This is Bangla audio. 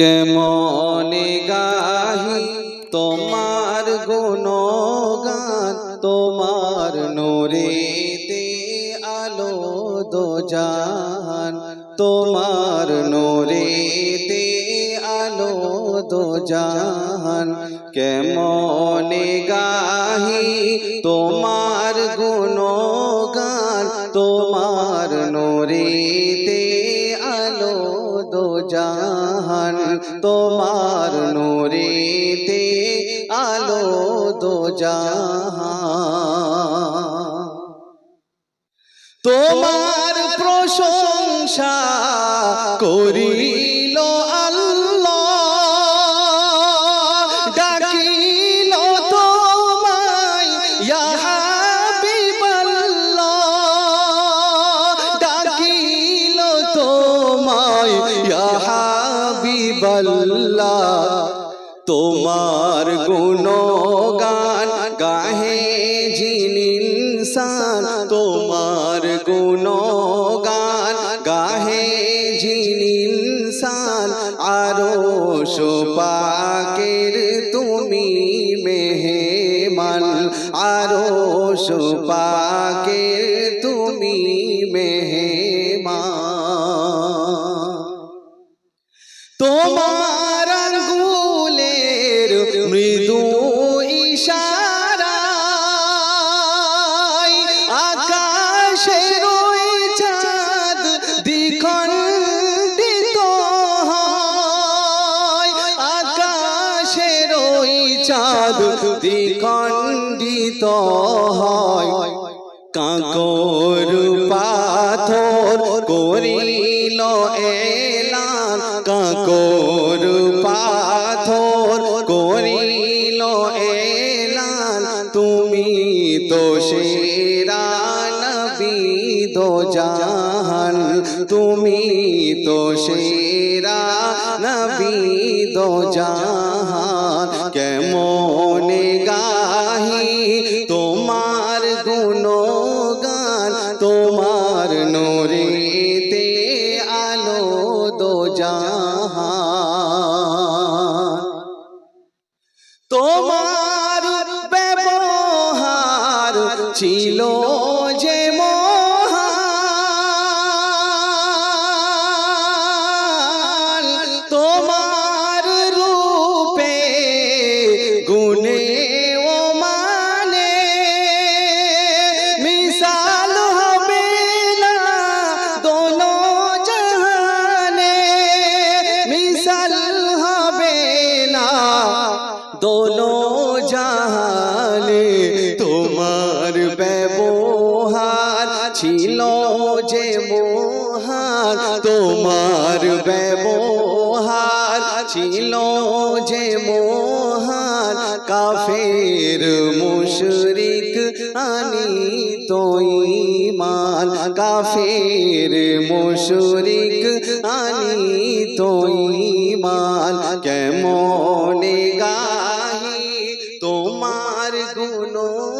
কেমনে গাহি? তোমার গুণগান তোমার নোরেতে আলো দো জাহান তোমার নোরেতে আলো দো জাহান কেমনে গাহি? তোমার গুণগান জাহান তোমার নুরিতে আলো দো জাহান। তোমার প্রশংসা করিল হাবিবাল্লাহ তোমার গুণগান গাহে যিন ইনসান, তোমার গুণগান গাহে যিন ইনসান, আরও পাকের তুমি মেহমান, আরও পাকের তুমি মেহমান। তোমার আঙ্গুলের মৃদু ইশারায় আকাশের ওই চাঁদ দ্বিখণ্ডিত হয়। আকাশের ওই চাঁদ দ্বিখণ্ডিত হয়। কাকর পাথর করিল এলান। তুমি তো জাহান। তুমি তো সেরা নবী দো জাহান। কেমনে ছিল যে তোমার রূপে গুণে ও মানে মিসাল হবে না দোনো জাহানে মিসাল হবে না দোনো তোমার ব্যবহার ছিল যে মোহার, তোমার ব্যবহার ছিল যে মোহার, কাফের মুশরিক আনি তোইমান কাফের মুশরিক আনি তোইমান কেমনে গাহি তোমার গুণগান